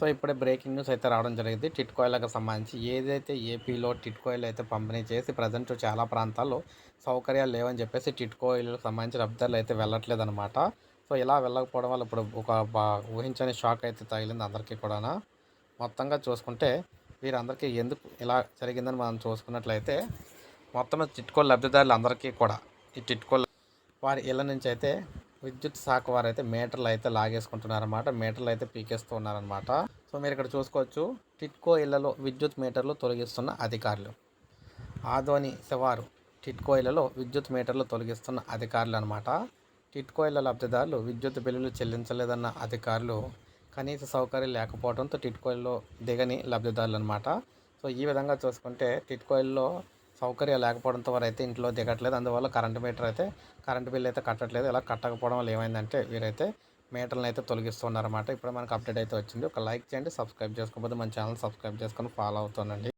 So ఇప్పుడే breaking news అయితే రావడం జరిగింది. టిట్కోయిలకు సంబంధించి ఏదైతే ఏపీలో టిట్కోయిలు అయితే పంపిణీ చేసి ప్రజెంట్ చాలా ప్రాంతాల్లో సౌకర్యాలు లేవని చెప్పేసి టిట్కోయిలకు సంబంధించిన లబ్ధాలు అయితే వెళ్ళట్లేదు అనమాట సో ఇలా వెళ్ళకపోవడం వల్ల ఇప్పుడు ఒక ఊహించని షాక్ అయితే తగిలింది అందరికీ కూడా మొత్తంగా చూసుకుంటే వీరందరికీ ఎందుకు ఇలా జరిగిందని మనం చూసుకున్నట్లయితే మొత్తం టిట్కో లబ్ధిదారులు అందరికీ కూడా ఈ టిట్కో వారి ఇళ్ళ నుంచి అయితే విద్యుత్ శాఖ వారు అయితే మీటర్లు అయితే లాగేసుకుంటున్నారన్నమాట. మీటర్లు అయితే పీకేస్తూ ఉన్నారనమాట సో మీరు ఇక్కడ చూసుకోవచ్చు. టిట్కో ఇళ్ళలో విద్యుత్ మీటర్లు తొలగిస్తున్న అధికారులు. ఆదోని శివారు టిట్కో ఇళ్ళలో విద్యుత్ మీటర్లు తొలగిస్తున్న అధికారులు అనమాట టిట్కో ఇళ్ళ లబ్ధిదారులు విద్యుత్ బిల్లులు చెల్లించలేదన్న అధికారులు కనీస సౌకర్యం లేకపోవడంతో టిట్కోయిల్లో దిగని లబ్ధిదారులు అనమాట సో ఈ విధంగా చూసుకుంటే టిట్కోయిల్లో సౌకర్యం లేకపోవడంతో వారు అయితే ఇంట్లో దిగట్లేదు. అందువల్ల కరెంట్ మీటర్ అయితే కరెంట్ బిల్ అయితే కట్టట్లేదు. ఇలా కట్టకపోవడం వల్ల ఏమైందంటే వీరైతే మీటర్లను అయితే తొలగిస్తున్నారన్నమాట. ఇప్పుడు మనకు అప్డేట్ అయితే వచ్చింది. ఒక లైక్ చేయండి సబ్స్క్రైబ్ చేసుకోకపోతే మన ఛానల్ సబ్స్క్రైబ్ చేసుకొని ఫాలో అవుతానండి